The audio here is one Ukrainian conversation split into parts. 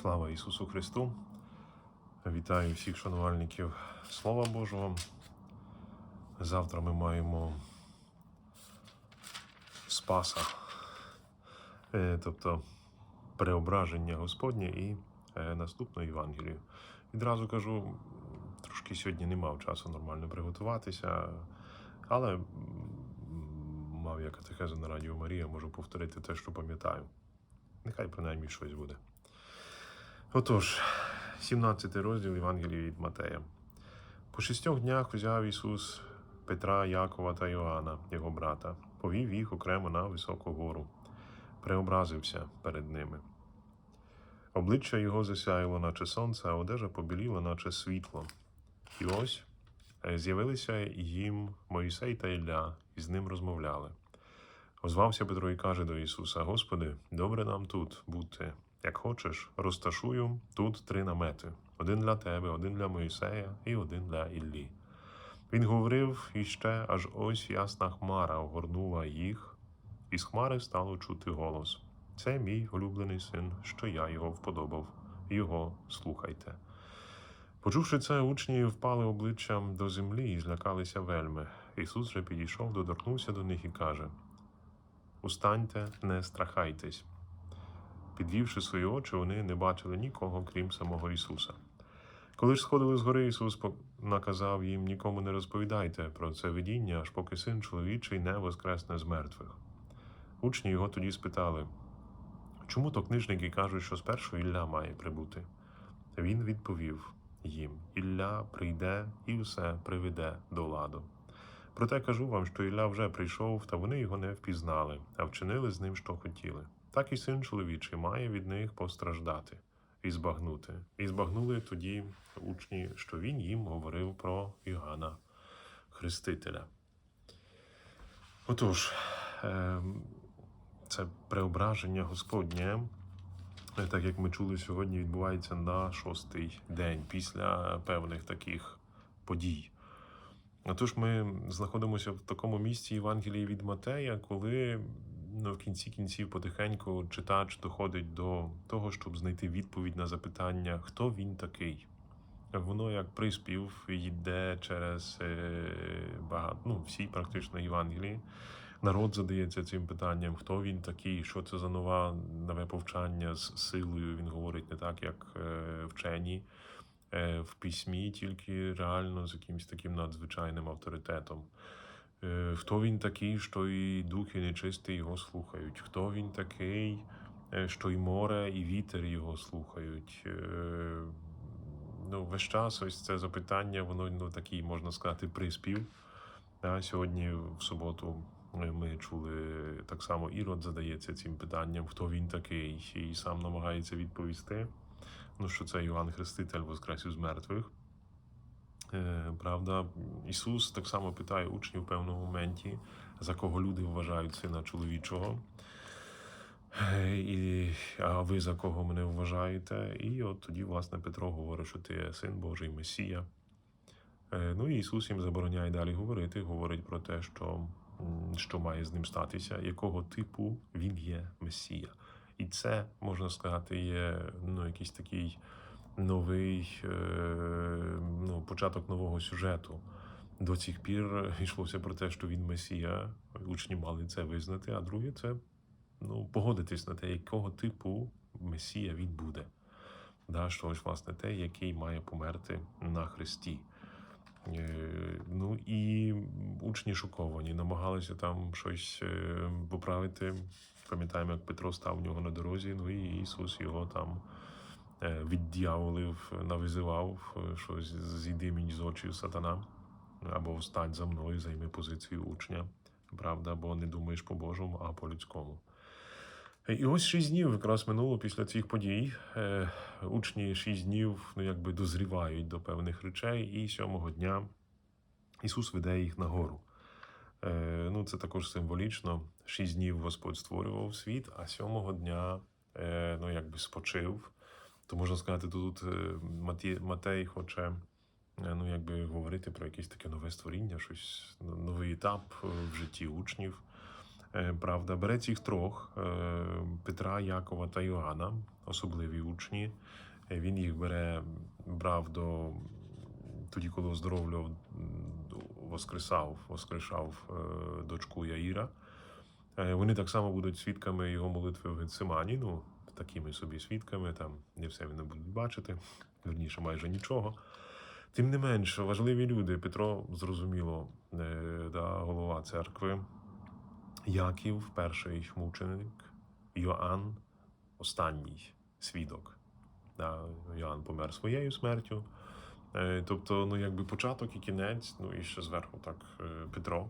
Слава Ісусу Христу! Вітаю всіх шанувальників Слова Божого. Завтра ми маємо Спаса, е, тобто преображення Господнє і е, наступну Євангелію. Відразу кажу, трошки сьогодні не мав часу нормально приготуватися, але мав я катехезу на Радіо Марія, можу повторити те, що пам'ятаю. Нехай принаймні щось буде. Отож, 17 розділ Євангелії від Матея. По шістьох днях узяв Ісус Петра, Якова та Йоанна, його брата, повів їх окремо на високу гору, преобразився перед ними. Обличчя його засяяло, наче сонце, а одежа побіліла, наче світло. І ось е, з'явилися їм Моїсей та Ілля, і з ним розмовляли. Озвався Петро і каже до Ісуса: Господи, добре нам тут бути. Як хочеш, розташую тут три намети: один для тебе, один для Моїсея і один для Іллі. Він говорив іще, аж ось ясна хмара огорнула їх, і з хмари стало чути голос. Це мій улюблений син, що я його вподобав. Його слухайте. Почувши це, учні впали обличчям до землі і злякалися вельми. Ісус же підійшов, доторкнувся до них і каже: Устаньте, не страхайтесь. Підвівши свої очі, вони не бачили нікого, крім самого Ісуса. Коли ж сходили з гори, Ісус наказав їм нікому не розповідайте про це видіння, аж поки син чоловічий не воскресне з мертвих. Учні його тоді спитали, чому то книжники кажуть, що спершу Ілля має прибути? Він відповів їм: Ілля прийде і все приведе до ладу. Проте кажу вам, що Ілля вже прийшов, та вони його не впізнали, а вчинили з ним, що хотіли. Так і син чоловічий має від них постраждати і збагнути. І збагнули тоді учні, що він їм говорив про Йоанна Хрестителя. Отож, ем, це преображення Господнє, е, так як ми чули сьогодні, відбувається на шостий день після певних таких подій. Отож, ми знаходимося в такому місці Євангелії від Матея, коли ну, в кінці кінців потихеньку читач доходить до того, щоб знайти відповідь на запитання, хто він такий. Воно як приспів йде через е, багато, ну, всі практично Євангелії. Народ задається цим питанням, хто він такий, що це за нова нове повчання з силою. Він говорить не так, як е, вчені е, в письмі, тільки реально з якимось таким надзвичайним авторитетом. Е, Хто він такий, що і духи нечисті його слухають? Хто він такий, е, що і море, і вітер його слухають? Е, Ну, весь час ось це запитання, воно ну, такий, можна сказати, приспів. Да, сьогодні, в суботу, ми чули так само Ірод задається цим питанням, хто він такий, і сам намагається відповісти. Ну, що це Іван Хреститель воскрес із мертвих. Е, Правда, Ісус так само питає учнів в певному моменті, за кого люди вважають сина чоловічого. Е, І, а ви за кого мене вважаєте? І от тоді, власне, Петро говорить, що ти є син Божий Месія. Е, Ну і Ісус їм забороняє далі говорити, говорить про те, що, що має з ним статися, якого типу він є Месія. І це, можна сказати, є ну, якийсь такий новий е, ну, початок нового сюжету. До цих пір йшлося про те, що він Месія, учні мали це визнати, а друге це ну, погодитись на те, якого типу Месія він буде. Да, що ось, власне, те, який має померти на Христі. Е, Ну і учні шоковані, намагалися там щось е, поправити. Пам'ятаємо, як Петро став у нього на дорозі, ну і Ісус його там е, віддяволив, навизивав, е, що з- зійди мені з очі сатана, або встань за мною, займи позицію учня. Правда, бо не думаєш по-божому, а по-людському. Е, І ось шість днів якраз минуло після цих подій. Учні шість днів ну, якби дозрівають до певних речей, і сьомого дня Ісус веде їх на гору. Е, Ну, це також символічно. Шість днів Господь створював світ, а сьомого дня ну, якби спочив. То можна сказати, тут е, Матей хоче е, ну, якби говорити про якесь таке нове створіння, щось новий етап е, в житті учнів. Правда, бере цих трьох Петра, Якова та Йоанна, особливі учні. Він їх бере, брав до тоді, коли оздоровлював, воскресав, воскрешав дочку Яїра. Вони так само будуть свідками його молитви в Гецимані. Ну, такими собі свідками, там не все вони будуть бачити, верніше, майже нічого. Тим не менш, важливі люди. Петро, зрозуміло, е, да, голова церкви, Яків, перший мученик, Йоанн, останній свідок. Да, Йоанн помер своєю смертю. Е, Тобто, ну, якби початок і кінець, ну і ще зверху так е, Петро.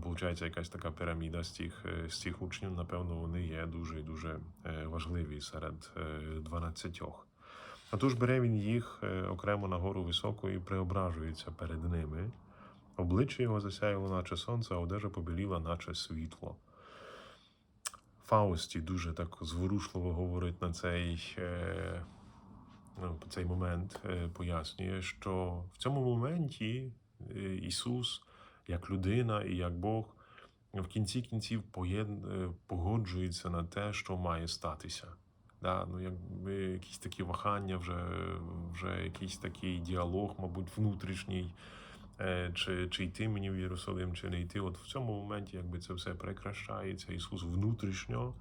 Получається якась така піраміда з цих, е, з цих учнів. Напевно, вони є дуже і дуже е, важливі серед е, 12. А тож бере він їх е, окремо на гору високу і преображується перед ними. Обличчя його засяяло, наче сонце, а одежа побіліла, наче світло. Фаусті дуже так зворушливо говорить на цей, е, ну, цей момент, е, пояснює, що в цьому моменті е, Ісус, як людина і як Бог, в кінці кінців е, погоджується на те, що має статися. Да, ну, якби якісь такі вагання, вже, вже якийсь такий діалог, мабуть, внутрішній, е, чи, чи йти мені в Єрусалим, чи не йти. От в цьому моменті якби це все прекращається. Ісус внутрішньо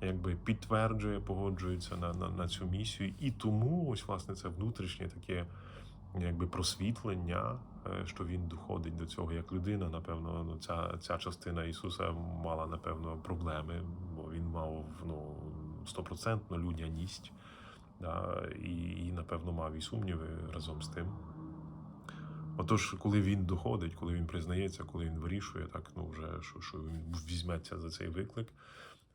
якби підтверджує, погоджується на, на, на цю місію. І тому ось власне це внутрішнє таке якби просвітлення, що він доходить до цього як людина. Напевно, ну ця, ця частина Ісуса мала напевно проблеми, бо він мав ну стопроцентну людяність. Да, і, і, напевно, мав і сумніви разом з тим. Отож, коли він доходить, коли він признається, коли він вирішує, так ну вже що, що він візьметься за цей виклик,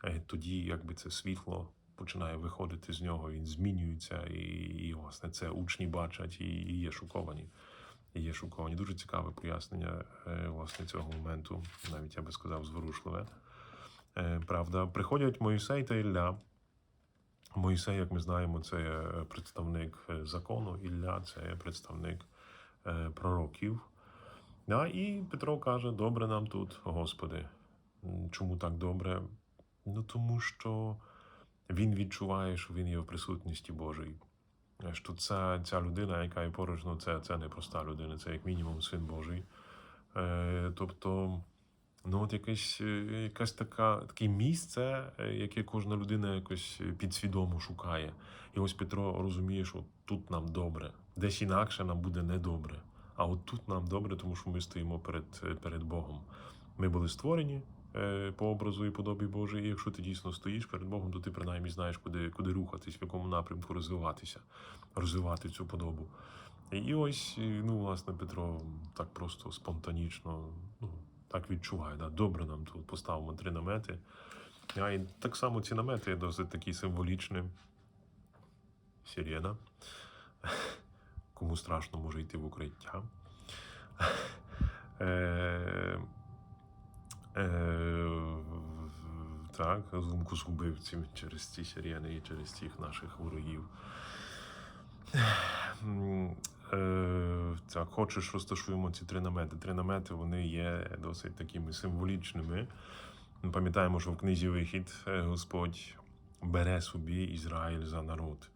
е, тоді якби це світло починає виходити з нього, він змінюється, і, і власне це учні бачать і, і є шоковані. Є шоковані. Дуже цікаве пояснення е, власне цього моменту, навіть я би сказав, зворушливе. Е, Правда, приходять Моїсей та Ілля. Моїсей, як ми знаємо, це е, представник закону, Ілля це представник пророків. Да, і Петро каже: добре нам тут, Господи. Чому так добре? Ну тому що він відчуває, що він є в присутності Божій. Що ця, ця людина, яка є поруч, ну це, це не проста людина, це як мінімум син Божий. Е, тобто, ну от якесь, е, якась така, таке місце, е, яке кожна людина якось підсвідомо шукає. І ось Петро розуміє, що тут нам добре, десь інакше нам буде недобре. А от тут нам добре, тому що ми стоїмо перед, перед Богом. Ми були створені по образу і подобі Божій, і якщо ти дійсно стоїш перед Богом, то ти принаймні знаєш, куди, куди рухатись, в якому напрямку розвиватися, розвивати цю подобу. І, ось, ну, власне, Петро так просто спонтанічно ну, так відчуває. Да? Добре нам тут поставимо три намети. А і так само ці намети досить такі символічні. Сирена. Кому страшно може йти в укриття. Е, так, думку згубив ці, через ці сирени і через цих наших ворогів. Е, так, хочеш, розташуємо ці три намети. Три намети вони є досить такими символічними. Ми пам'ятаємо, що в книзі Вихід е, Господь бере собі Ізраїль за народ,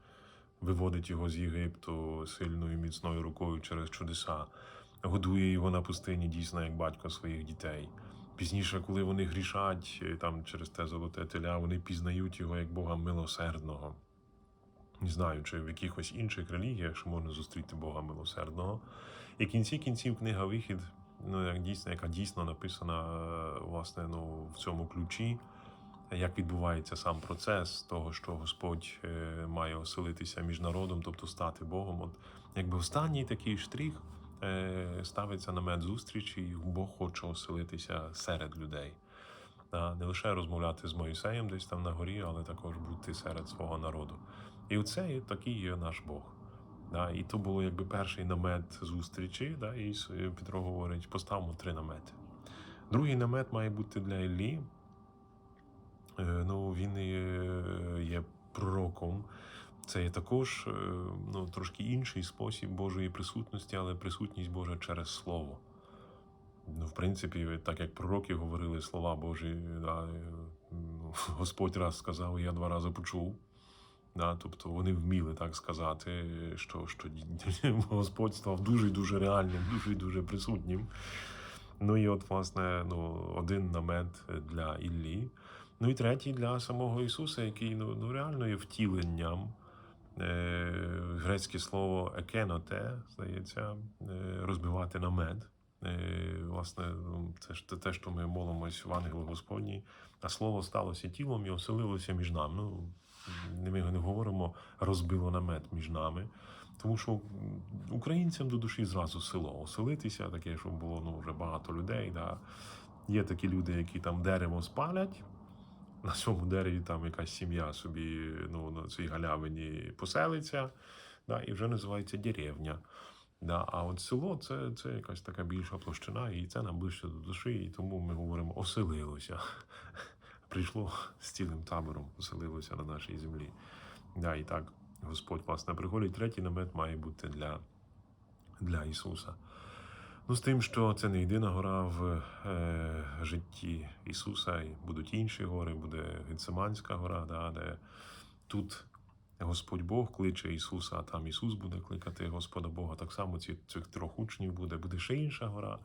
виводить його з Єгипту сильною міцною рукою через чудеса, годує його на пустині дійсно як батько своїх дітей. Пізніше, коли вони грішать е, там через те золоте теля, вони пізнають його як Бога милосердного. Не знаю, чи в якихось інших релігіях можна зустріти Бога милосердного. І кінці кінців книга Вихід, ну, як дійсно, яка дійсно написана е, власне, ну, в цьому ключі, як відбувається сам процес того, що Господь е, має оселитися між народом, тобто стати Богом. От якби останній такий штрих ставиться намет зустрічі, і Бог хоче оселитися серед людей. Не лише розмовляти з Моїсеєм десь там на горі, але також бути серед свого народу. І оце є такий є наш Бог. І то було якби перший намет зустрічі, і Петро говорить, поставимо три намети. Другий намет має бути для Іллі. Е, Ну, він є пророком. Це є також е, ну, трошки інший спосіб Божої присутності, але присутність Божа через Слово. Ну, в принципі, так як пророки говорили слова Божі, да, е, ну, Господь раз сказав, я два рази почув. Да, тобто вони вміли так сказати, що, що Господь став дуже дуже реальним, дуже дуже присутнім. Ну і от, власне, ну, один намет для Іллі. Ну і третій для самого Ісуса, який ну, ну реально є втіленням. Е, грецьке слово екеноте, здається, е, розбивати намет. Е, власне, ну, це ж те- що ми молимось в ангелу Господній, а слово сталося тілом і оселилося між нами. Ну, ми не говоримо розбило намет між нами. Тому що українцям до душі зразу село. Оселитися, таке, щоб було ну, вже багато людей. Да. Є такі люди, які там дерево спалять. На цьому дереві там якась сім'я собі ну, на цій галявині поселиться, да, і вже називається деревня. Да, а от село це, це якась така більша площина, і це нам ближче до душі, і тому ми говоримо оселилося. Прийшло з цілим табором, оселилося на нашій землі. Да, і так Господь власне приходить. Третій намет має бути для, для Ісуса. Ну, з тим, що це не єдина гора в е, житті Ісуса, і будуть інші гори, буде Гециманська гора, да, де тут Господь Бог кличе Ісуса, а там Ісус буде кликати Господа Бога. Так само ці, цих трьох учнів буде. Буде ще інша гора,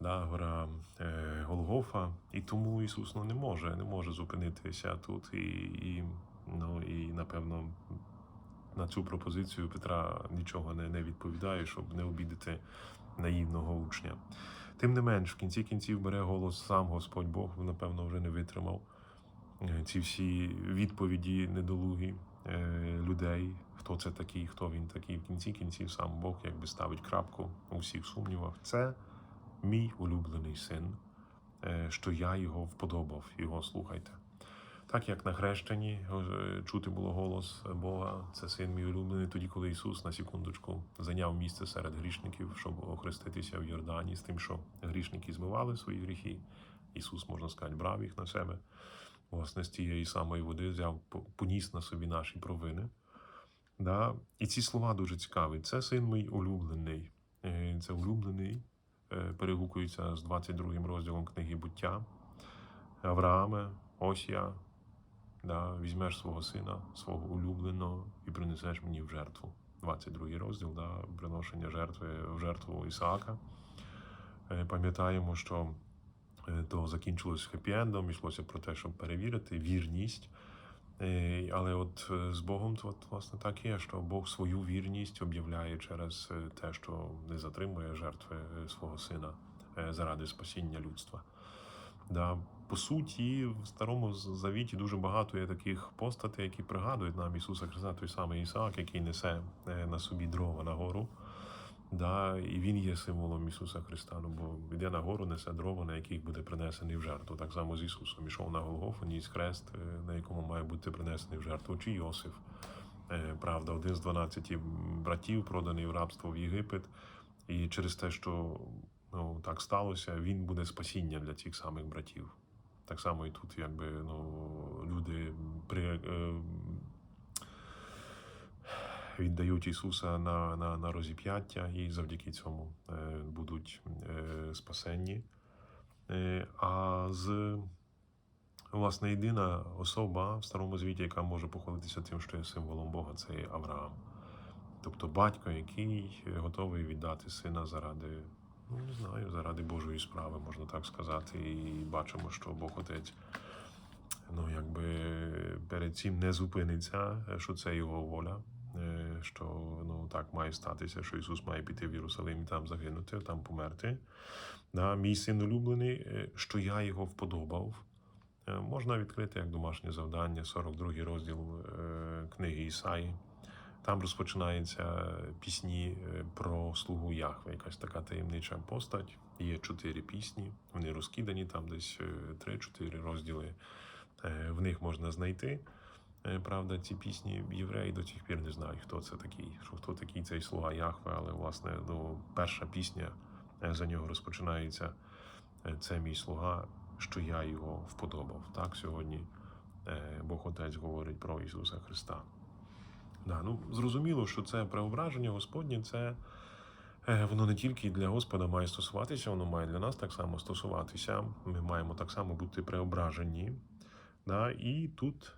да, гора е, Голгофа. І тому Ісус ну, не може, не може зупинитися тут. І, і, ну, і напевно, на цю пропозицію Петра нічого не, не відповідає, щоб не обідати наївного учня. Тим не менш, в кінці кінців бере голос сам Господь Бог, напевно, вже не витримав е, ці всі відповіді недолугі е, людей, хто це такий, хто він такий. В кінці кінців сам Бог якби ставить крапку у всіх сумнівах. Це мій улюблений син, е, що я його вподобав, його слухайте. Так як на хрещенні е, чути було голос Бога, це син мій улюблений, тоді, коли Ісус на секундочку зайняв місце серед грішників, щоб охреститися в Йордані, з тим, що грішники змивали свої гріхи. Ісус, можна сказати, брав їх на себе. Власне, з тієї самої води взяв, поніс на собі наші провини. Да? І ці слова дуже цікаві. Це син мій улюблений. Е, Це улюблений е, перегукується з 22 розділом книги буття. Аврааме, ось я, да, візьмеш свого сина, свого улюбленого, і принесеш мені в жертву. 22 розділ, да, приношення жертви в жертву Ісаака. Е, Пам'ятаємо, що е, то закінчилось хеппі-ендом, йшлося про те, щоб перевірити вірність. Е, Але от з Богом то, власне так є, що Бог свою вірність об'являє через те, що не затримує жертви свого сина заради спасіння людства. Да. По суті, в старому завіті дуже багато є таких постатей, які пригадують нам Ісуса Христа, той самий Ісаак, який несе е, на собі дрова на гору. Да, і він є символом Ісуса Христа, ну, бо йде на гору, несе дрова, на яких буде принесений в жертву. Так само з Ісусом. Ішов на Голгофу, ніс хрест, е, на якому має бути принесений в жертву. Чи Йосиф, Е, правда, один з 12 братів, проданий в рабство в Єгипет. І через те, що ну, так сталося, він буде спасіння для цих самих братів. Так само і тут, якби ну, люди при, е, віддають Ісуса на, на, на розіп'яття і завдяки цьому е, будуть е, спасенні. Е, а з власне єдина особа в старому звіті, яка може похвалитися тим, що є символом Бога, це Авраам. Тобто батько, який готовий віддати сина заради, ну не знаю, заради Божої справи, можна так сказати. І бачимо, що Бог Отець ну, якби перед цим не зупиниться, що це його воля. е, Що ну так має статися, що Ісус має піти в Єрусалим і там загинути, там померти. Да, мій син улюблений, е, що я його вподобав. Е, Можна відкрити як домашнє завдання, 42 розділ книги Ісаї. Там розпочинаються пісні е, про слугу Яхве, якась така таємнича постать. Є чотири пісні, вони розкидані, там десь е, три-чотири розділи. Е, В них можна знайти. Правда, ці пісні євреї до цих пір не знають, хто це такий, що хто такий цей слуга Яхве, але власне ну, перша пісня за нього розпочинається. Це мій слуга, що я його вподобав. Так сьогодні Бог Отець говорить про Ісуса Христа. Да, ну, зрозуміло, що це преображення Господнє, це Е, Воно не тільки для Господа має стосуватися, воно має для нас так само стосуватися. Ми маємо так само бути преображені. Да? І тут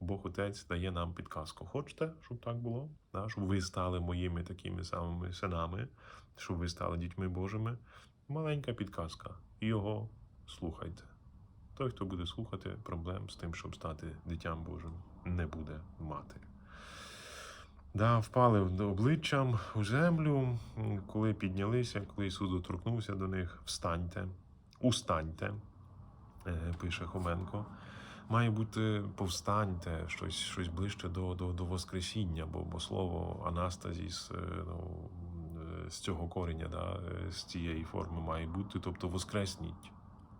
Бог Отець дає нам підказку. Хочете, щоб так було? Да? Щоб ви стали моїми такими самими синами, щоб ви стали дітьми Божими. Маленька підказка. Його слухайте. Той, хто буде слухати, проблем з тим, щоб стати дитям Божим, не буде мати. Да, впали обличчям у землю, коли піднялися, коли Ісус доторкнувся до них, встаньте, устаньте, е, пише Хоменко. Має бути повстаньте, щось, щось ближче до, до, до Воскресіння, бо, бо слово анастазіс е, ну, е, з цього кореня, да, з цієї форми має бути, тобто воскресніть,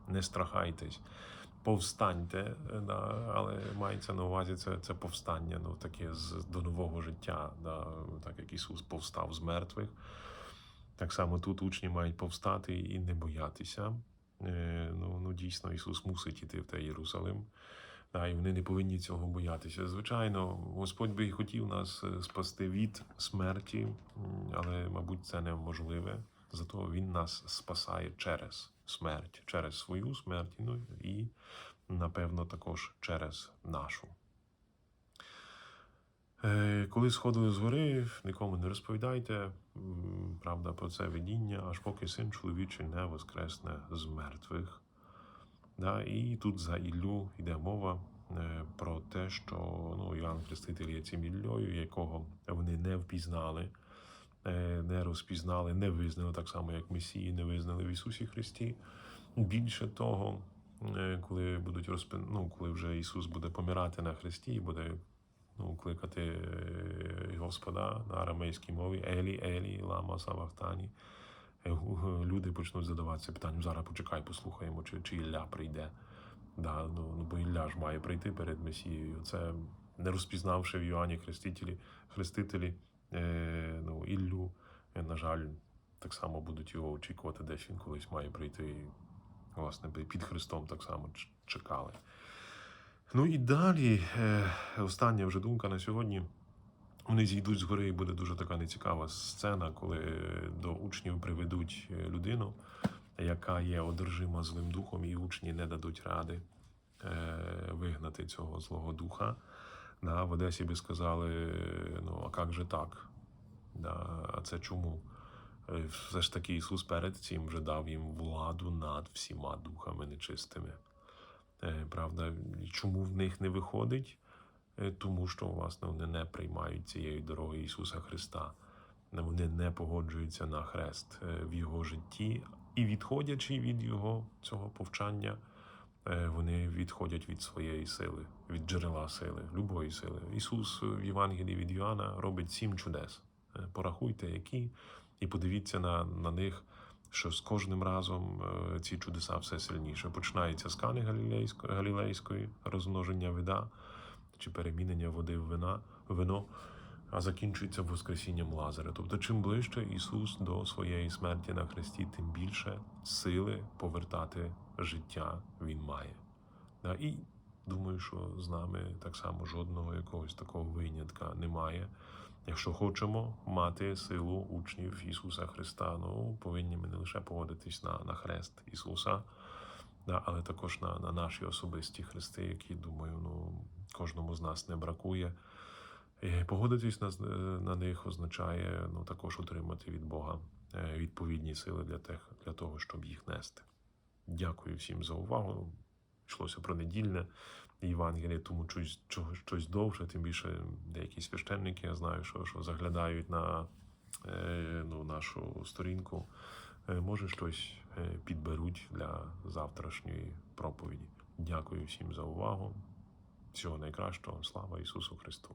не страхайтесь. Повстаньте, е, да, але мається на увазі це, це повстання, ну таке з до нового життя, да, так як Ісус повстав з мертвих. Так само тут учні мають повстати і не боятися. Е, ну, ну дійсно, Ісус мусить іти в той Єрусалим. Да, і вони не повинні цього боятися. Звичайно, Господь би і хотів нас е, спасти від смерті, але, мабуть, це неможливе. Зато Він нас спасає через смерть, через свою смерть, ну і, напевно, також через нашу. Е, Коли сходили з гори, нікому не розповідайте, правда, про це видіння, аж поки син чоловічий не воскресне з мертвих. Да, і тут за Іллю йде мова е, про те, що ну, Іоанн Хреститель є цим Іллею, якого вони не впізнали, не розпізнали, не визнали, так само, як Месії не визнали в Ісусі Христі. Більше того, е, коли будуть розпи... ну, коли вже Ісус буде помирати на хресті і буде ну, кликати е, Господа на арамейській мові Елі, Елі, Лама Савахтані. Е, Люди почнуть задаватися питанням, зараз почекай, послухаємо, чи, чи Ілля прийде. Да, ну, ну, бо Ілля ж має прийти перед Месією. Це не розпізнавши в Йоанні Хрестителі, Хрестителі е, ну, Іллю, е, на жаль, так само будуть його очікувати, десь він колись має прийти. Власне, під Христом так само чекали. Ну і далі, е, остання вже думка на сьогодні. Вони зійдуть з гори, і буде дуже така нецікава сцена, коли до учнів приведуть е, людину, яка є одержима злим духом, і учні не дадуть ради е, вигнати цього злого духа. Да, в Одесі би сказали: ну, а як же так? Да, а це чому? Е, Все ж таки Ісус перед цим вже дав їм владу над всіма духами нечистими. Е, Правда, чому в них не виходить? Е, Тому що, власне, вони не приймають цієї дороги Ісуса Христа. Вони не погоджуються на хрест в Його житті і, відходячи від Його цього повчання, вони відходять від своєї сили, від джерела сили, любої сили. Ісус в Євангелії від Йоанна робить сім чудес. Е, Порахуйте, які, і подивіться на, на них, що з кожним разом е, ці чудеса все сильніше. Починається з Кани Галілейської розмноження вида чи перемінення води в вина, вино, а закінчується Воскресінням Лазаря. Тобто, чим ближче Ісус до своєї смерті на хресті, тим більше сили повертати життя Він має. І думаю, що з нами так само жодного якогось такого винятка немає. Якщо хочемо мати силу учнів Ісуса Христа, ну повинні ми не лише поводитись на, на хрест Ісуса, да, але також на, на наші особисті хрести, які, думаю, ну, кожному з нас не бракує. І погодитись на, на них означає ну, також отримати від Бога е, відповідні сили для, тех, для того, щоб їх нести. Дякую всім за увагу. Йшлося про недільне Євангеліє, тому щось, щось довше, тим більше деякі священники, я знаю, що, що заглядають на е, ну, нашу сторінку. Е, може, щось е, підберуть для завтрашньої проповіді. Дякую всім за увагу. Всього найкращого. Слава Ісусу Христу!